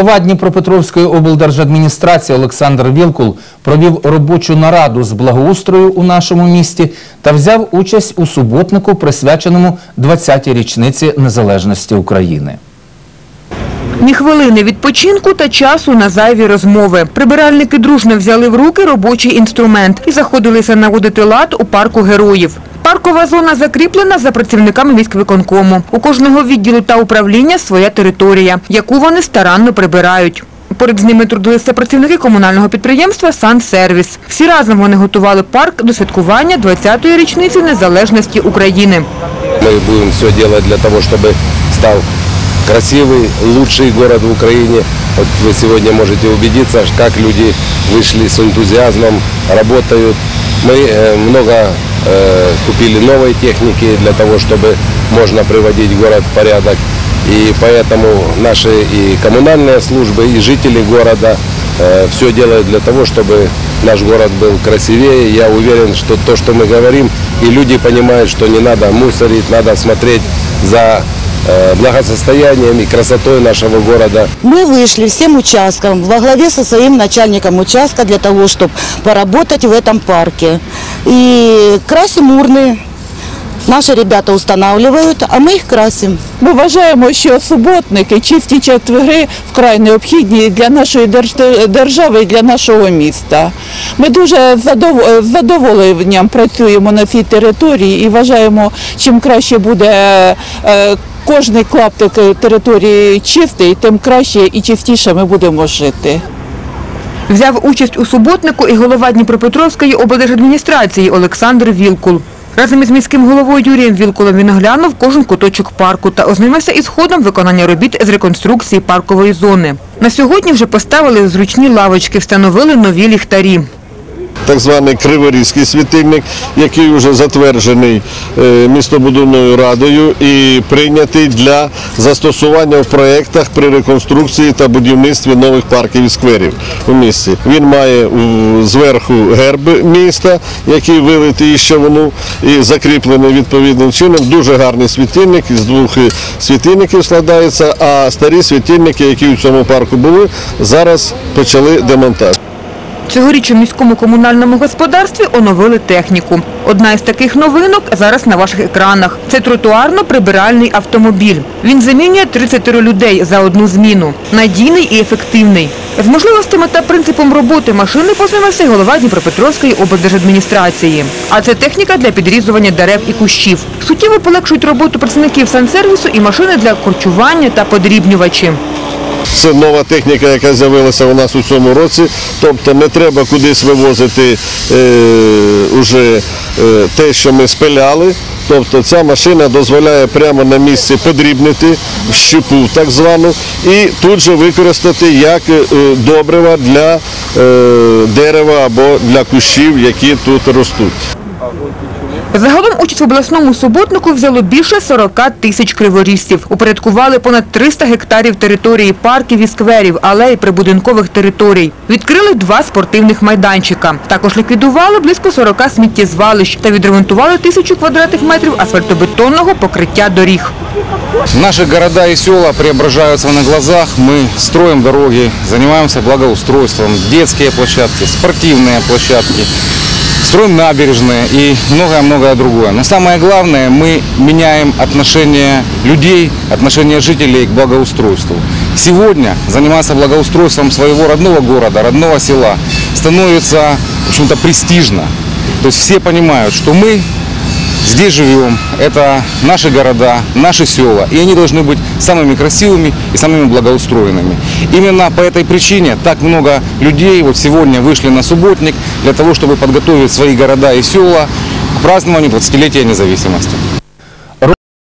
Голова Дніпропетровської облдержадміністрації Олександр Вілкул провів робочу нараду з благоустрою у нашому місті та взяв участь у суботнику, присвяченому 20-й річниці незалежності України. Ні хвилини відпочинку та часу на зайві розмови. Прибиральники дружно взяли в руки робочий інструмент і заходилися наводити лад у парку героїв. Паркова зона закріплена за працівниками міськвиконкому. У кожного відділу та управління своя територія, яку вони старанно прибирають. Поряд з ними трудилися працівники комунального підприємства «Сансервіс». Всі разом вони готували парк до святкування 20-ї річниці незалежності України. Мы будем все делать для того, чтобы стал красивый, лучший город в Украине. Вот вы сегодня можете убедиться, как люди вышли с энтузиазмом, работают. Мы э, много э, купили новой техники для того, чтобы можно приводить город в порядок. И поэтому наши и коммунальные службы, и жители города все делают для того, чтобы наш город был красивее. Я уверен, что то, что мы говорим, и люди понимают, что не надо мусорить, надо смотреть за э, благосостоянием и красотой нашего города. Мы вышли всем участкам во главе со своим начальником участка для того, чтобы поработать в этом парке. И красим урны. Наши ребята устанавливают, а мы их красим. Ми вважаємо, що суботники, чисті четвери вкрай необхідні для нашої держ- держави і для нашого міста. Ми дуже задов- з задоволенням працюємо на цій території і вважаємо, чим краще буде е, кожний клаптик території чистий, тим краще і чистіше ми будемо жити. Взяв участь у суботнику і голова Дніпропетровської облдержадміністрації Олександр Вілкул. Разом із міським головою Юрієм Вілкулом він оглянув кожен куточок парку та ознайомився із ходом виконання робіт з реконструкції паркової зони. На сьогодні вже поставили зручні лавочки, встановили нові ліхтарі. Так званий Криворізький світильник, який вже затверджений е, містобудівною радою і прийнятий для застосування в проєктах при реконструкції та будівництві нових парків і скверів у місті. Він має зверху герб міста, який вилитий із човну і закріплений відповідним чином. Дуже гарний світильник із двох світильників складається, а старі світильники, які у цьому парку були, зараз почали демонтаж. Цьогоріч у міському комунальному господарстві оновили техніку. Одна із таких новинок зараз на ваших екранах. Це тротуарно-прибиральний автомобіль. Він замінює 30 людей за одну зміну. Надійний і ефективний. З можливостями та принципом роботи машини познайомився голова Дніпропетровської облдержадміністрації. А це техніка для підрізування дерев і кущів. Суттєво полегшують роботу працівників сансервісу і машини для корчування та подрібнювачі. Це нова техніка, яка з'явилася у нас у цьому році. Тобто не треба кудись вивозити е, уже е, те, що ми спиляли. Тобто ця машина дозволяє прямо на місці подрібнити щепу так звану і тут же використати як е, добрива для дерева або для кущів, які тут ростуть. Загалом участь в обласному суботнику взяло більше 40 тисяч криворіжців. Упорядкували понад 300 гектарів території парків і скверів, алей прибудинкових територій. Відкрили два спортивних майданчика. Також ліквідували близько 40 сміттєзвалищ та відремонтували тисячу квадратних метрів асфальтобетонного покриття доріг. Наши города и села преображаются на глазах. Мы строим дороги, занимаемся благоустройством, детские площадки, спортивные площадки, строим набережные и многое-многое другое. Но самое главное, мы меняем отношение людей, отношение жителей к благоустройству. Сегодня заниматься благоустройством своего родного города, родного села становится, в общем-то, престижно. То есть все понимают, что мы Здесь живем, это наши города, наши села, и они должны быть самыми красивыми и самыми благоустроенными. Именно по этой причине так много людей вот сегодня вышли на субботник для того, чтобы подготовить свои города и села к празднованию 20-летия независимости.